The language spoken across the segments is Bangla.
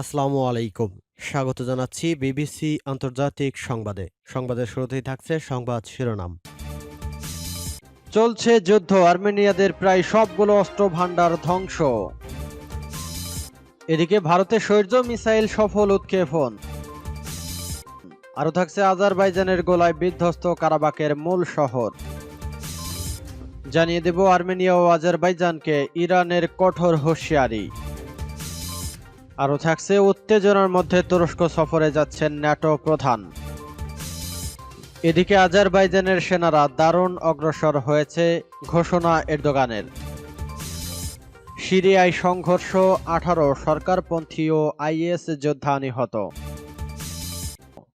আসসালামু আলাইকুম। স্বাগত জানাচ্ছি বিবিসি আন্তর্জাতিক সংবাদে। সংবাদের শুরুতেই থাকছে সংবাদ শিরোনাম। চলছে যুদ্ধ, আর্মেনিয়াদের প্রায় সবগুলো অস্ত্র ভাণ্ডার ধ্বংস। এদিকে ভারতের শৈর্য মিসাইল সফল উৎক্ষেপণ। আরও থাকছে আজারবাইজানের গোলায় বিধ্বস্ত কারাবাকের মূল শহর। জানিয়ে দেব আর্মেনিয়া ও আজারবাইজানকে ইরানের কঠোর হুঁশিয়ারি। আরও থাকছে উত্তেজনার মধ্যে তুরস্ক সফরে যাচ্ছেন ন্যাটো প্রধান। এদিকে আজারবাইজানের সেনারা দারুণ অগ্রসর হয়েছে, ঘোষণা এরদোগানের। সিরিয়ায় সংঘর্ষ, আঠারো সরকারপন্থী ও আইএস যোদ্ধা নিহত।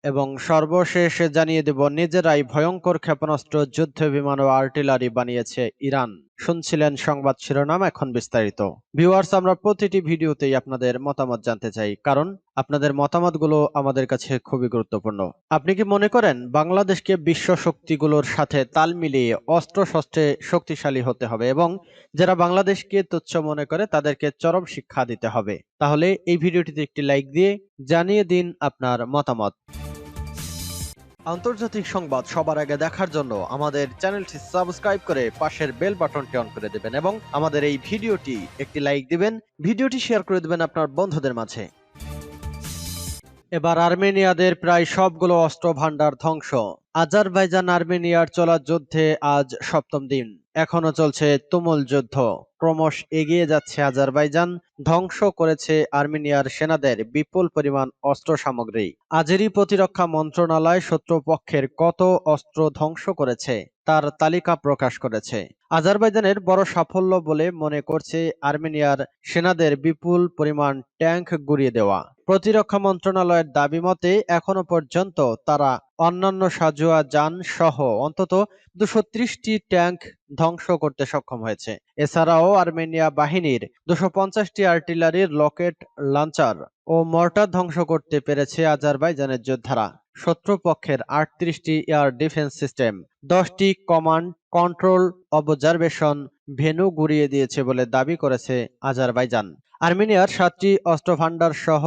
এবং সর্বশেষ জানিয়ে দেব, নিজেরাই ভয়ঙ্কর ক্ষেপণাস্ত্র যুদ্ধ বিমান ও আর্টিলারি বানিয়েছে ইরান। শুনছিলেন সংবাদ শিরোনাম, এখন বিস্তারিত। ভিউয়ার্স আমরা প্রতিটি ভিডিওতেই আপনাদের মতামত জানতে চাই, কারণ আপনাদের মতামতগুলো আমাদের কাছে খুবই গুরুত্বপূর্ণ। আপনি কি মনে করেন, বাংলাদেশকে বিশ্ব শক্তিগুলোর সাথে তাল মিলিয়ে অস্ত্র শস্ত্রে শক্তিশালী হতে হবে এবং যারা বাংলাদেশকে তুচ্ছ মনে করে তাদেরকে চরম শিক্ষা দিতে হবে? তাহলে এই ভিডিওটিতে একটি লাইক দিয়ে জানিয়ে দিন আপনার মতামত। আন্তর্জাতিক সংবাদ সবার আগে দেখার জন্য আমাদের চ্যানেলটি সাবস্ক্রাইব করে পাশের বেল বাটনটি অন করে দেবেন এবং আমাদের এই ভিডিওটি একটি লাইক দিবেন, ভিডিওটি শেয়ার করে দেবেন আপনার বন্ধুদের মাঝে। এবার আর্মেনিয়াদের প্রায় সবগুলো অস্ত্র ভান্ডার ধ্বংস। আজারবাইজান আর্মেনিয়ার চলার যুদ্ধে আজ সপ্তম দিন। এখনও চলছে তুমুল যুদ্ধ। ক্রমশ এগিয়ে যাচ্ছে আজারবাইজান। ধ্বংস করেছে আর্মেনিয়ার সেনাদের বিপুল পরিমাণ অস্ত্র সামগ্রী। আজেরি প্রতিরক্ষা মন্ত্রণালয় শত্রুপক্ষের কত অস্ত্র ধ্বংস করেছে তার তালিকা প্রকাশ করেছে। আজারবাইজানের বড় সাফল্য বলে মনে করছে আর্মেনিয়ার সেনাদের বিপুল পরিমাণ ট্যাঙ্ক গুড়িয়ে দেওয়া। প্রতিরক্ষা মন্ত্রণালয়ের দাবি মতে, এখনও পর্যন্ত তারা অন্যান্য সাজোয়া যান সহ অন্তত দুশো ত্রিশটি ট্যাঙ্ক ধ্বংস করতে সক্ষম হয়েছে। এছাড়াও আর্মেনিয়া বাহিনীর দুশো পঞ্চাশটি আর্টিলারির লকেট লঞ্চার ও মর্টার ধ্বংস করতে পেরেছে আজারবাইজানের যোদ্ধারা। শত্রুপক্ষের আটত্রিশটি এয়ার ডিফেন্স সিস্টেম, দশটি কমান্ড কন্ট্রোল অবজারভেশন ভেনু গুড়িয়ে দিয়েছে বলে দাবি করেছে আজারবাইজান। আর্মেনিয়ার সাতটি অস্ত্রভান্ডার সহ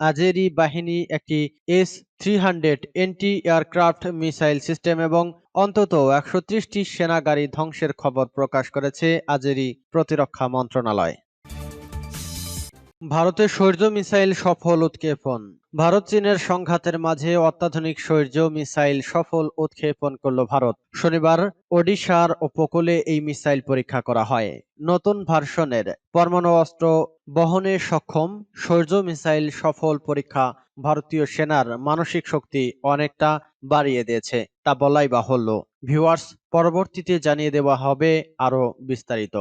আজেরি বাহিনী একটি S three hundred anti aircraft missile system এবং অন্তত একশো ত্রিশটি সেনা গাড়ি ধ্বংসের খবর প্রকাশ করেছে আজেরি প্রতিরক্ষা মন্ত্রণালয়। ভারতের শৌর্য মিসাইল সফল উৎক্ষেপণ। ভারত চীনের সংঘাতের মাঝে অত্যাধুনিক শৌর্য মিসাইল সফল উৎক্ষেপণ করল ভারত। শনিবার ওডিশার উপকূলে এই মিসাইল পরীক্ষা করা হয়। নতুন ভার্সনের পরমাণু অস্ত্র বহনে সক্ষম শৌর্য মিসাইল সফল পরীক্ষা ভারতীয় সেনার মানসিক শক্তি অনেকটা বাড়িয়ে দিয়েছে, তা বলাই বাহুল্য। ভিউয়ার্স, পরবর্তীতে জানিয়ে দেওয়া হবে আরও বিস্তারিত।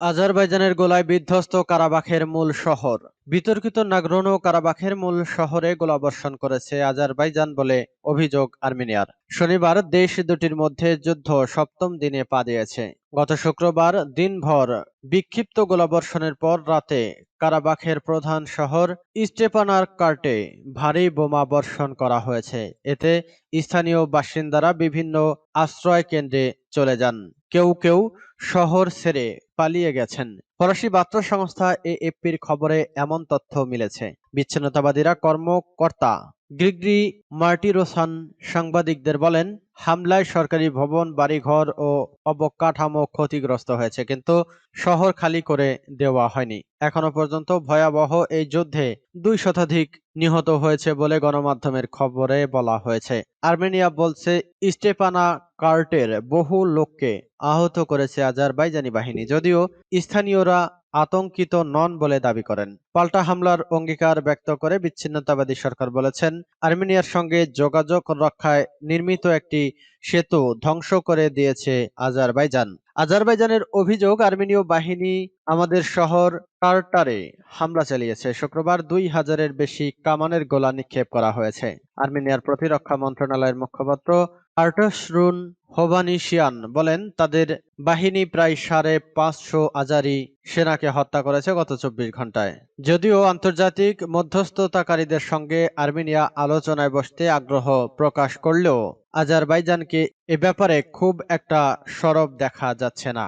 আজারবাইজানের গোলায় বিধ্বস্ত কারাবাখের মূল শহর। বিতর্কিত নাগরোনো কারাবাখের মূল শহরে গোলাবর্ষণ করেছে আজারবাইজান বলে অভিযোগ আর্মেনিয়ার। শনিবার দেশ দুটির মধ্যে যুদ্ধ সপ্তম দিনে পা দিয়েছে। গত শুক্রবার দিনভর বিক্ষিপ্ত গোলাবর্ষণের পর রাতে কারাবাখের প্রধান শহর স্টেপানার কার্টে ভারী বোমা বর্ষণ করা হয়েছে। এতে স্থানীয় বাসিন্দারা বিভিন্ন আশ্রয় কেন্দ্রে চলে যান। কেউ কেউ শহর ছেড়ে পালিয়ে গেছেন। ফরাসি বার্তা সংস্থা এএফপির খবরে এমন তথ্য মিলেছে। বিচ্ছিন্নতাবাদীরা কর্মকর্তা গ্রিগরি মার্টিরোসান সাংবাদিকদের বলেন, হামলায় সরকারি ভবন, বাড়িঘর ও অবকাঠামো ক্ষতিগ্রস্ত হয়েছে, কিন্তু শহর খালি করে দেওয়া হয়নি। এখনও পর্যন্ত ভয়াবহ এই যুদ্ধে দুই শতাধিক নিহত হয়েছে বলে গণমাধ্যমের খবরে বলা হয়েছে। আর্মেনিয়া বলছে স্টেপানা কার্টের বহু লোককে আহত করেছে আজারবাইজানি বাহিনী। যদিও স্থানীয়রা আতঙ্কিত নন বলে দাবি করেন। পাল্টা হামলার অঙ্গীকার ব্যক্ত করে বিচ্ছিন্নতাবাদী সরকার বলেছেন, আর্মেনিয়ার সঙ্গে যোগাযোগ রক্ষায় নির্মিত একটি সেতু ধ্বংস করে দিয়েছে আজারবাইজান। আজারবাইজানের অভিযোগ, আর্মেনীয় বাহিনী আমাদের শহর কার্টারে হামলা চালিয়েছে। শুক্রবার দুই হাজারের বেশি কামানের গোলা নিক্ষেপ করা হয়েছে। আর্মেনিয়ার প্রতিরক্ষা মন্ত্রণালয়ের মুখপাত্র আর্টসরুন হোভানিশিয়ান বলেন, তাদের বাহিনী প্রায় সাড়ে পাঁচশো আজারি সেনাকে হত্যা করেছে গত চব্বিশ ঘন্টায় যদিও আন্তর্জাতিক মধ্যস্থতাকারীদের সঙ্গে আর্মেনিয়া আলোচনায় বসতে আগ্রহ প্রকাশ করলেও আজারবাইজানকে এ ব্যাপারে খুব একটা সরব দেখা যাচ্ছে না।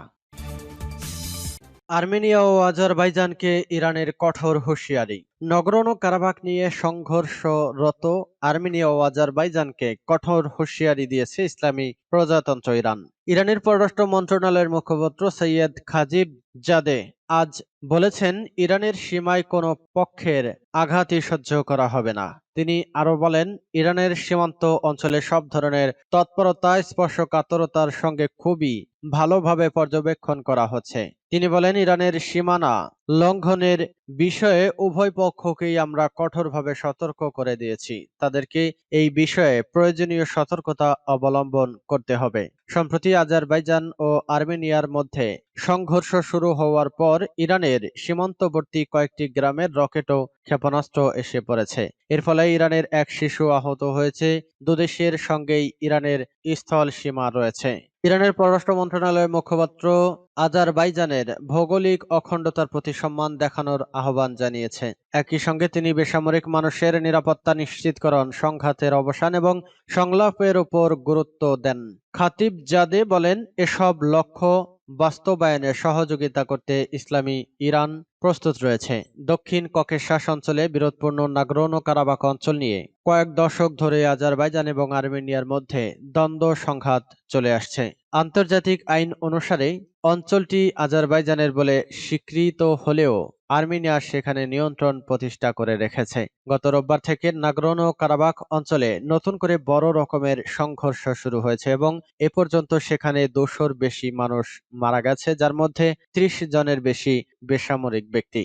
আর্মেনিয়া ও আজারবাইজানকে ইরানের কঠোর হুঁশিয়ারি। নগরণ কারাবাক নিয়ে সংঘর্ষরত আর্মেনিয়া ও আজারবাইজানকে কঠোর হুঁশিয়ারি দিয়েছে ইসলামী প্রজাতন্ত্র ইরান। ইরানের পররাষ্ট্র মন্ত্রণালয়ের মুখপাত্র সৈয়দ খাজিব জাদে আজ বলেছেন, ইরানের সীমায় কোনো পক্ষের আঘাতই সহ্য করা হবে না। তিনি আরও বলেন, ইরানের সীমান্ত অঞ্চলে সব ধরনের তৎপরতা, স্পর্শকাতরতার সঙ্গে খুবই ভালোভাবে পর্যবেক্ষণ করা হচ্ছে। তিনি বলেন, ইরানের সীমানা লঙ্ঘনের বিষয়ে উভয় পক্ষকেই আমরা কঠোরভাবে সতর্ক করে দিয়েছি। তাদেরকে এই বিষয়ে প্রয়োজনীয় সতর্কতা অবলম্বন করতে হবে। সম্প্রতি আজারবাইজান ও আর্মেনিয়ার মধ্যে সংঘর্ষ শুরু হওয়ার পর ইরানের সীমান্তবর্তী কয়েকটি গ্রামের রকেট ও ক্ষেপণাস্ত্র এসে পড়েছে। এর ফলে ইরানের এক শিশু আহত হয়েছে। দুদেশের সঙ্গেই ইরানের স্থল সীমা রয়েছে। ইরানের পররাষ্ট্র মন্ত্রণালয়ের মুখপাত্র আজারবাইজানের ভৌগোলিক অখণ্ডতার প্রতি সম্মান দেখানোর আহ্বান জানিয়েছে। একই সঙ্গে তিনি বেসামরিক মানুষের নিরাপত্তা নিশ্চিতকরণ সংঘাতের অবসান এবং সংলাপের ওপর গুরুত্ব দেন। খাতিব জাদে বলেন, এসব লক্ষ্য বাস্তবায়নে সহযোগিতা করতে ইসলামী ইরান প্রস্তুত রয়েছে। দক্ষিণ ককেশাস অঞ্চলে বিরোধপূর্ণ নাগরণ ও কারাবাক অঞ্চল নিয়ে কয়েক দশক ধরে আজারবাইজান এবং আর্মেনিয়ার মধ্যে দ্বন্দ্ব সংঘাত চলে আসছে। আন্তর্জাতিক আইন অনুসারে অঞ্চলটি আজারবাইজানের বলে স্বীকৃত হলেও আর্মেনিয়া সেখানে নিয়ন্ত্রণ প্রতিষ্ঠা করে রেখেছে। গত রোববার থেকে নাগরোনো কারাবাক অঞ্চলে নতুন করে বড় রকমের সংঘর্ষ শুরু হয়েছে এবং এ পর্যন্ত সেখানে দুশোর বেশি মানুষ মারা গেছে, যার মধ্যে ত্রিশ জনের বেশি বেসামরিক ব্যক্তি।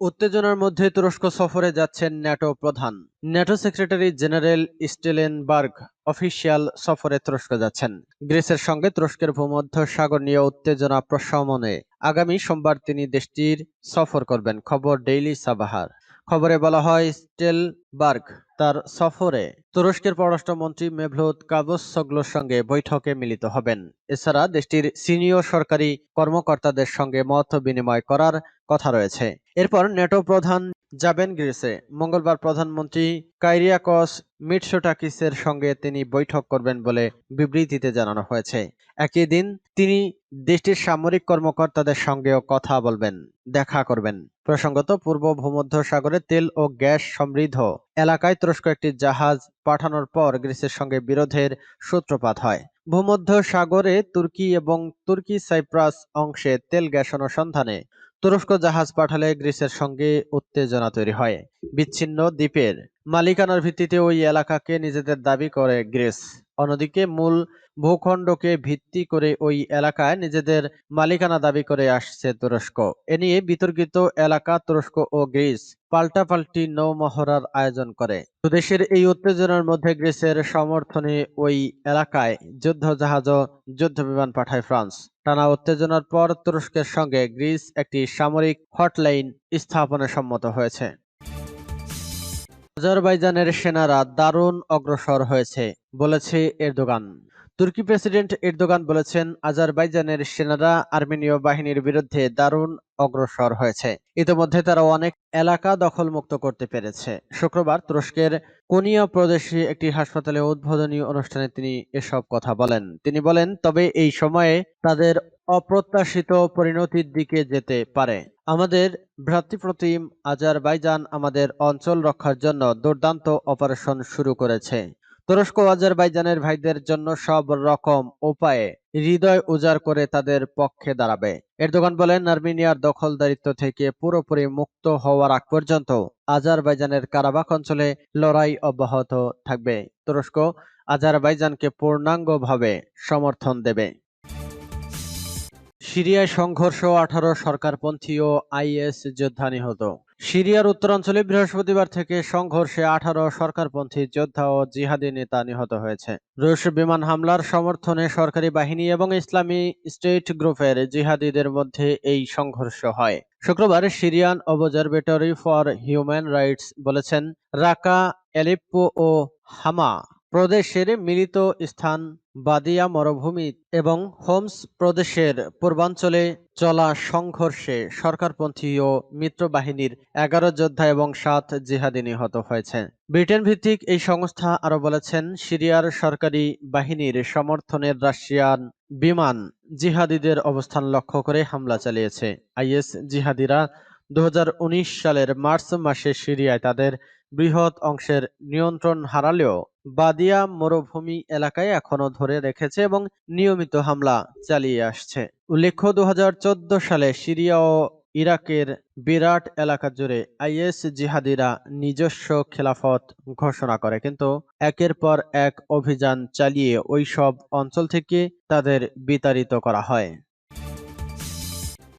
উত্তেজনার মধ্যে তুরস্ক সফরে যাচ্ছেন ন্যাটো প্রধান। NATO secretary general Stoltenberg official সফরে তুরস্ক যাচ্ছেন। গ্রিসের সঙ্গে তুরস্কের ভূমধ্য সাগর নিয়ে উত্তেজনা প্রশমনে আগামী সোমবার তিনি দেশটির সফর করবেন। খবর ডেইলি সাবাহার খবরে বলা হয়, স্টেলবার্গ তার সফরে তুরস্কের পররাষ্ট্রমন্ত্রী মেভলুত কাবুসোগলোর সঙ্গে বৈঠকে মিলিত হবেন। এছাড়া দেশটির সিনিয়র সরকারি কর্মকর্তাদের সঙ্গে মত বিনিময় করার কথা রয়েছে। এরপর নেটো প্রধান যাবেন গ্রিসে। মঙ্গলবার প্রধানমন্ত্রী কাইরিয়াকস মিটসোটাকিসের সঙ্গে তিনি বৈঠক করবেন বলে বিবৃতিতে জানানো হয়েছে। একই দিন তিনি দেশটির সামরিক কর্মকর্তাদের সঙ্গেও কথা বলবেন, দেখা করবেন। প্রসঙ্গত, পূর্ব ভূমধ্য সাগরে তেল ও গ্যাস সমৃদ্ধ এলাকায় তুরস্ক একটি জাহাজ পাঠানোর পর গ্রিসের সঙ্গে বিরোধের সূত্রপাত হয়। ভূমধ্য সাগরে তুর্কি এবং তুর্কি সাইপ্রাস অংশে তেল গ্যাস অনুসন্ধানে তুরস্ক জাহাজ পাঠালে গ্রিসের সঙ্গে উত্তেজনা তৈরি হয়। বিচ্ছিন্ন দ্বীপের মালিকানার ভিত্তিতে ওই এলাকাকে নিজেদের দাবি করে গ্রিস। অন্যদিকে মূল ভূখণ্ডকে ভিত্তি করে ওই এলাকায় নিজেদের মালিকানা দাবি করে আসছে তুরস্ক। এ নিয়ে বিতর্কিত এলাকা তুরস্ক ও গ্রিস পাল্টাপাল্টি নৌমহড়ার আয়োজন করে। দেশের এই উত্তেজনার মধ্যে গ্রিসের সমর্থনে ওই এলাকায় যুদ্ধ জাহাজ ও যুদ্ধ বিমান পাঠায় ফ্রান্স। টানা উত্তেজনার পর তুরস্কের সঙ্গে গ্রিস একটি সামরিক হটলাইন স্থাপনে সম্মত হয়েছে। আজারবাইজানের সেনারা দারুণ অগ্রসর হয়েছে, বলেছে এরদোগান। তুর্কি প্রেসিডেন্ট এরদোগান বলেছেন, আজারবাইজানের সেনারা আর্মেনীয় বাহিনীর বিরুদ্ধে দারুণ অগ্রসর হয়েছে। ইতিমধ্যে তারা অনেক এলাকা দখলমুক্ত করতে পেরেছে। শুক্রবার তুরস্কের কোনিয়া প্রদেশে একটি হাসপাতালে উদ্বোধনী অনুষ্ঠানে তিনি এসব কথা বলেন। তিনি বলেন, তবে এই সময়ে তাদের অপ্রত্যাশিত পরিণতির দিকে যেতে পারে। আমাদের ভ্রাতৃপ্রতিম আজারবাইজান আমাদের অঞ্চল রক্ষার জন্য দুর্দান্ত অপারেশন শুরু করেছে। তুরস্ক আজারবাইজানের ভাইদের জন্য সব রকম উপায়ে হৃদয় উজাড় করে তাদের পক্ষে দাঁড়াবে। এরদোগান বলেন, আর্মেনিয়ার দখলদারিত্ব থেকে পুরোপুরি মুক্ত হওয়ার আগ পর্যন্ত আজারবাইজানের কারাবাক অঞ্চলে লড়াই অব্যাহত থাকবে। তুরস্ক আজারবাইজানকে পূর্ণাঙ্গভাবে সমর্থন দেবে। সিরিয়ায় সংঘর্ষ আঠারো সরকারপন্থী ও আইএস যোদ্ধা নিহত। সিরিয়ার উত্তরাঞ্চলে বৃহস্পতিবার থেকে সংঘর্ষে আঠারো সরকারপন্থী যোদ্ধা ও জিহাদি নেতা নিহত হয়েছে। রুশ বিমান হামলার সমর্থনে সরকারি বাহিনী এবং ইসলামী স্টেট গ্রুপের জিহাদিদের মধ্যে এই সংঘর্ষ হয়। শুক্রবার Syrian observatory for human rights বলেছেন, রাকা এলিপ্পো ও হামা প্রদেশের মিলিত স্থান বাদিয়া মরুভূমি এবং হোমস প্রদেশের পূর্বাঞ্চলে চলা সংঘর্ষে সরকারপন্থী ও মিত্র বাহিনীর এগারো যোদ্ধা এবং সাত জিহাদি নিহত হয়েছে। ব্রিটেন ভিত্তিক এই সংস্থা আরও বলেছেন, সিরিয়ার সরকারি বাহিনীর সমর্থনের রাশিয়ান বিমান জিহাদিদের অবস্থান লক্ষ্য করে হামলা চালিয়েছে। আইএস জিহাদিরা দু হাজার উনিশ সালের মার্চ মাসে সিরিয়ায় তাদের বৃহৎ অংশের নিয়ন্ত্রণ হারালেও বাদিয়া মরুভূমি এলাকায় এখনও ধরে রেখেছে এবং নিয়মিত হামলা চালিয়ে আসছে। উল্লেখ্য দু হাজার চোদ্দ সালে সিরিয়া ও ইরাকের বিরাট এলাকা জুড়ে আইএস জিহাদিরা নিজস্ব খেলাফত ঘোষণা করে, কিন্তু একের পর এক অভিযান চালিয়ে ওই সব অঞ্চল থেকে তাদের বিতাড়িত করা হয়।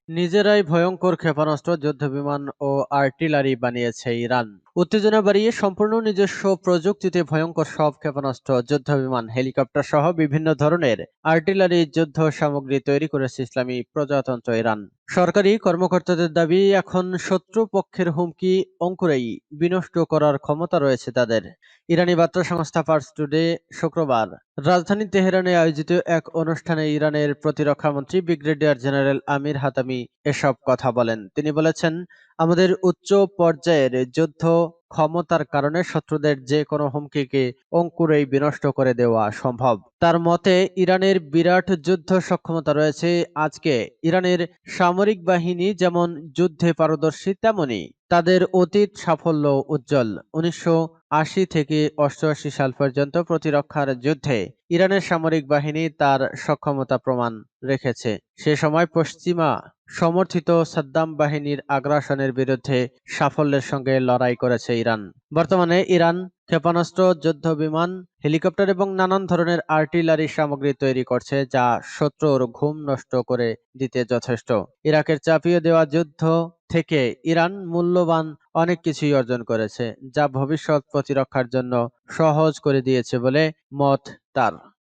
নিজেরাই ভয়ঙ্কর ক্ষেপণাস্ত্র যুদ্ধবিমান ও আর্টিলারি বানিয়েছে ইরান। উত্তেজনা বাড়িয়ে সম্পূর্ণ নিজস্ব প্রযুক্তিতে ভয়ঙ্কর সব ক্ষেপণাস্ত্র যুদ্ধবিমান হেলিকপ্টার সহ বিভিন্ন ধরনের আর্টিলারি, যুদ্ধ সামগ্রী তৈরি করেছে ইসলামী প্রজাতন্ত্র ইরান। সরকারি কর্মকর্তাদের দাবি, এখন শত্রু পক্ষের হুমকি অঙ্কুরেই বিনষ্ট করার ক্ষমতা রয়েছে তাদের। ইরানি বার্তা সংস্থা ফার্স টুডে শুক্রবার রাজধানী তেহরানে আয়োজিত এক অনুষ্ঠানে ইরানের প্রতিরক্ষা মন্ত্রী ব্রিগেডিয়ার জেনারেল আমির হাতামি এসব কথা বলেন। তিনি বলেছেন আমাদের উচ্চ পর্যায়ের যুদ্ধ ক্ষমতার কারণে শত্রুদের যে কোনো হুমকিকে অঙ্কুরেই বিনষ্ট করে দেওয়া সম্ভব। তার মতে, ইরানের বিরাট যুদ্ধ সক্ষমতা রয়েছে আজকে। ইরানের সামরিক বাহিনী যেমন যুদ্ধে পারদর্শী, তেমনি তাদের অতীত সাফল্য উজ্জ্বল। উনিশশো আশি থেকে অষ্টআশি সাল পর্যন্ত প্রতিরক্ষার যুদ্ধে ইরানের সামরিক বাহিনী তার সক্ষমতা প্রমাণ রেখেছে। সে সময় পশ্চিমা সমর্থিত সাদ্দাম বাহিনীর আগ্রাসনের বিরুদ্ধে সাফল্যের সঙ্গে লড়াই করেছে ইরান। বর্তমানে ইরান ক্ষেপণাস্ত্র যুদ্ধ বিমান হেলিকপ্টার এবং নানান ধরনের আর্টিলারি সামগ্রী তৈরি করছে যা শত্রুর ঘুম নষ্ট করে দিতে যথেষ্ট। ইরাকের চাপিয়ে দেওয়া যুদ্ধ থেকে ইরান মূল্যবান অনেক কিছুই অর্জন করেছে, যা ভবিষ্যৎ প্রতিরক্ষার জন্য সহজ করে দিয়েছে বলে মত তার।